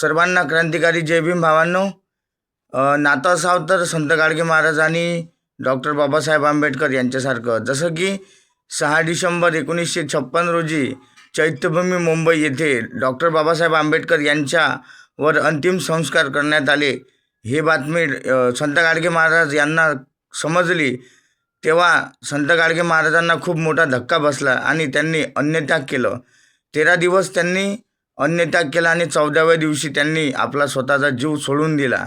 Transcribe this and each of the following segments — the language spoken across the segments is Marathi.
सर्वांना क्रांतिकारी जय भीम भावांनो. नाता नातं तर संत गाडगे महाराज आणि डॉक्टर बाबासाहेब आंबेडकर यांच्यासारखं. जसं की सहा डिसेंबर एकोणीसशे छप्पन रोजी चैत्यभूमी मुंबई येथे डॉक्टर बाबासाहेब आंबेडकर यांच्यावर अंतिम संस्कार करण्यात आले. हे बातमी संत गाडगे महाराज यांना समजली तेव्हा संत गाडगे महाराजांना खूप मोठा धक्का बसला आणि त्यांनी अन्यत्याग केलं. तेरा दिवस त्यांनी अन्यत्याग केला आणि चौदाव्या दिवशी त्यांनी आपला स्वतःचा जीव सोडून दिला.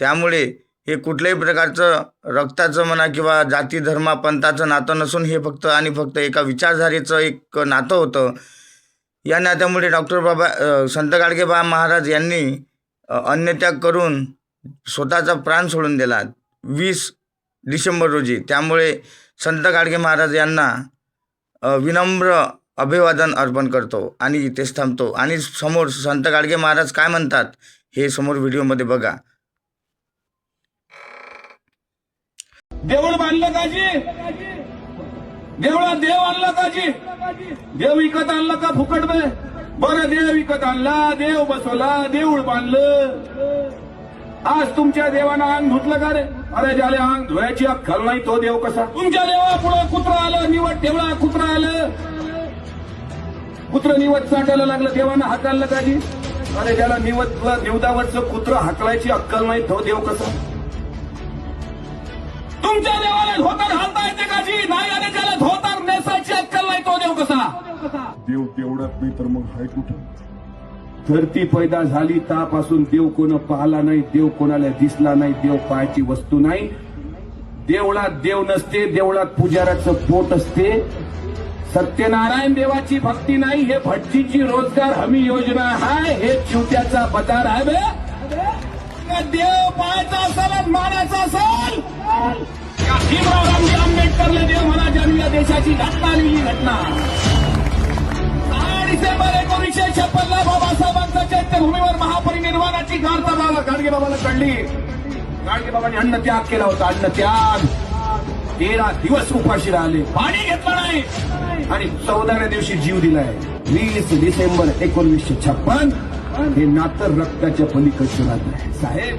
त्यामुळे हे कुठल्याही प्रकारचं रक्ताचं म्हणा किंवा जाती धर्मा पंथाचं नातं नसून हे फक्त आणि फक्त एका विचारधारेचं एक नातं होतं. या नात्यामुळे डॉक्टर बाबा संत गाडगेबा महाराज यांनी अन्यत्याग करून स्वतःचा प्राण सोडून दिला वीस डिसेंबर रोजी. त्यामुळे संत गाडगे महाराज यांना विनम्र अभिवादन अर्पण करतो आणि इथेच थांबतो. आणि समोर संत गाडगे महाराज काय म्हणतात? हे समोर व्हिडिओमध्ये बघा. देऊळ बांधलं काजी देवळात देव आणला काजी देव विकत आणला का फुकट बर बरं देव विकत आणला देव बसवला देऊळ बांधलं. आज तुमच्या देवानं अंग धुतलं का रे? अरे ज्याला अंग धुवायची अक्कल नाही तो देव कसा? तुमच्या देवा पुढे कुत्रा आलं निवड ठेवला कुत्रा आलं. कुत्र निवड चाटायला लागलं देवानं हाकाललं काजी अरे ज्याला निवड निवदावरचं कुत्र हाकलायची अक्कल नाही तो देव कसा? तुमच्या देवाला धोतर घालता येते का जी? नाही आणि त्याला धोतर नेसायची अक्कल नाही तो देव कसा? देव तेवढाच नाही तर मग हाय कुठं? धरती पैदा झाली तापासून देव कोण पाहला नाही देव कोणाला दिसला नाही देव पाहायची वस्तू नाही. देवळात देव नसते देवळात पुजाऱ्याचं पोट असते. सत्यनारायण देवाची भक्ती नाही हे भटजीची रोजगार हमी योजना आहे हे चिवट्याचा बदार आहे बे. देव पाहायचा असेल आणि मानायचा असेल. भीमराव रामजी आंबेडकरला देव म्हणा ज्यांनी देशाची घटना लिहिली घटना. सहा डिसेंबर एकोणीसशे छप्पन ला बाबासाहेबांच्या चैत्यभूमीवर महापरिनिर्वाणाची गार्ता बाबा गाडगे बाबाला कळली. गाडगे बाबांनी अन्न त्याग केला होता अन्न त्याग. तेरा दिवस उपाशी राहिले. पाणी घेतलं नाही. आणि चौदाव्या दिवशी जीव दिलाय. वीस डिसेंबर एकोणीसशे छप्पन हे नातं रक्ताच्या पलीकडचं नातं आहे. साहेब